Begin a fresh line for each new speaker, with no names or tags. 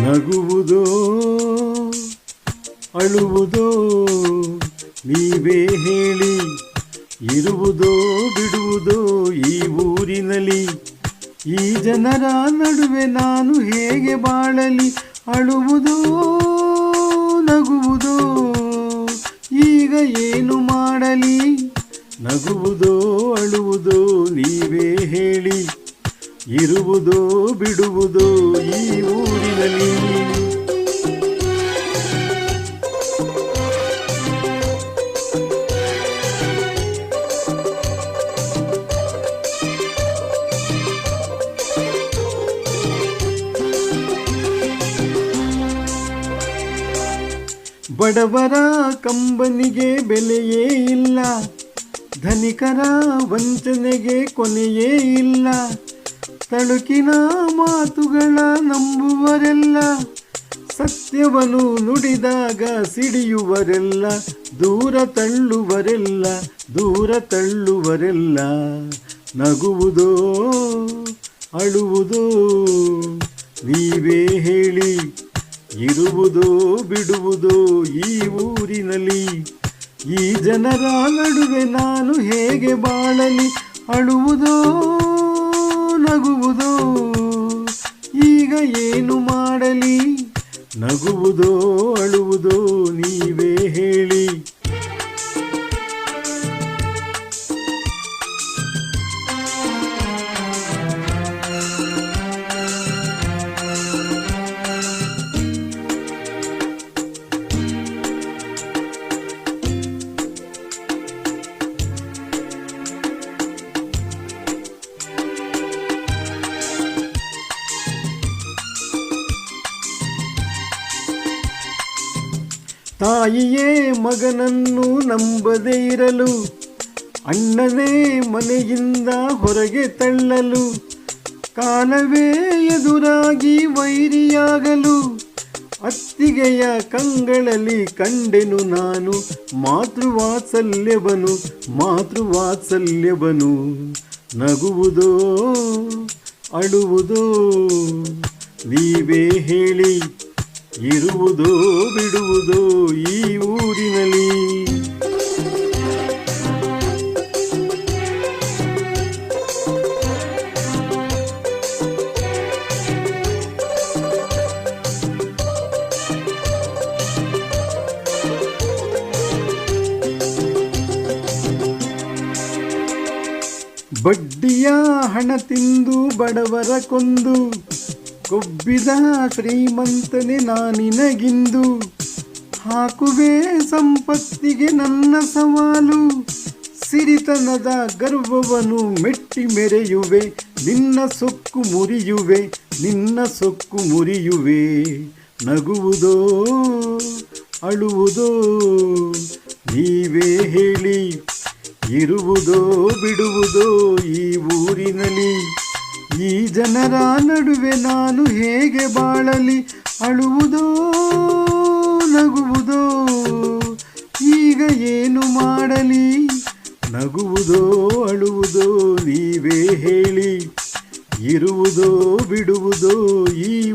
ನಗುವುದೋ, ಅಳುವುದೋ, ನೀವೇ ಹೇಳಿ. ಇರುವುದೋ, ಬಿಡುವುದೋ ಈ ಊರಿನಲ್ಲಿ. ಈ ಜನರ ನಡುವೆ ನಾನು ಹೇಗೆ ಬಾಳಲಿ? ಅಳುವುದೋ, ನಗುವುದೋ, ಈಗ ಏನು ಮಾಡಲಿ? ನಗುವುದೋ, ಅಳುವುದೋ, ನೀವೇ ಹೇಳಿ. ಇರುವುದೋ, ಬಿಡುವುದೋ ಬಡವರ ಕಂಬನಿಗೆ ಬೆಲೆಯೇ ಇಲ್ಲ, ಧನಿಕರ ವಂಚನೆಗೆ ಕೊನೆಯೇ ಇಲ್ಲ. ತಳುಕಿನ ಮಾತುಗಳ ನಂಬುವರೆಲ್ಲ ಸತ್ಯವನ್ನು ನುಡಿದಾಗ ಸಿಡಿಯುವರೆಲ್ಲ, ದೂರ ತಳ್ಳುವರೆಲ್ಲ ದೂರ ತಳ್ಳುವರೆಲ್ಲ. ನಗುವುದೋ, ಅಳುವುದೋ, ನೀವೇ ಹೇಳಿ. ಇರುವುದೋ ಬಿಡುವುದೋ ಈ ಊರಿನಲ್ಲಿ. ಈ ಜನರ ನಡುವೆ ನಾನು ಹೇಗೆ ಬಾಳಲಿ, ಅಳುವುದೋ, ನಗುವುದೋ? ಈಗ ಏನು ಮಾಡಲಿ? ನಗುವುದೋ, ಅಳುವುದೋ ನೀವೇ ಹೇಳಿ. ತಾಯಿಯೇ ಮಗನನ್ನು ನಂಬದೇ ಇರಲು, ಅಣ್ಣನೇ ಮನೆಯಿಂದ ಹೊರಗೆ ತಳ್ಳಲು, ಕಾಲವೇ ಎದುರಾಗಿ ವೈರಿಯಾಗಲು, ಅತ್ತಿಗೆಯ ಕಂಗಳಲ್ಲಿ ಕಂಡೆನು ನಾನು ಮಾತೃವಾತ್ಸಲ್ಯವನು ಮಾತೃವಾತ್ಸಲ್ಯವನು ನಗುವುದೋ, ಅಳುವುದೋ, ನೀವೇ ಹೇಳಿ. ಇರುವುದೋ ಬಿಡುವುದು ಈ ಊರಿನಲ್ಲಿ. ಬಡ್ಡಿಯ ಹಣ ತಿಂದು ಬಡವರ ಕೊಂದು ಕೊಬ್ಬಿದ ಶ್ರೀಮಂತನೇ ನಾನಿನಗಿಂದು. ಹಾಕುವೆ ಸಂಪತ್ತಿಗೆ ನನ್ನ ಸವಾಲು. ಸಿರಿತನದ ಗರ್ವವನ್ನು ಮೆಟ್ಟಿ ಮೆರೆಯುವೆ. ನಿನ್ನ ಸೊಕ್ಕು ಮುರಿಯುವೆ, ನಿನ್ನ ಸೊಕ್ಕು ಮುರಿಯುವೆ. ನಗುವುದೋ, ಅಳುವುದೋ, ನೀವೇ ಹೇಳಿ. ಇರುವುದೋ, ಬಿಡುವುದೋ ಈ ಊರಿನಲ್ಲಿ. ಜನರ ನಡುವೆ ನಾನು ಹೇಗೆ ಬಾಳಲಿ? ಅಳುವುದೋ, ನಗುವುದೋ? ಈಗ ಏನು ಮಾಡಲಿ? ನಗುವುದೋ, ಅಳುವುದೋ ನೀವೇ ಹೇಳಿ. ಇರುವುದೋ, ಬಿಡುವುದೋ ಈ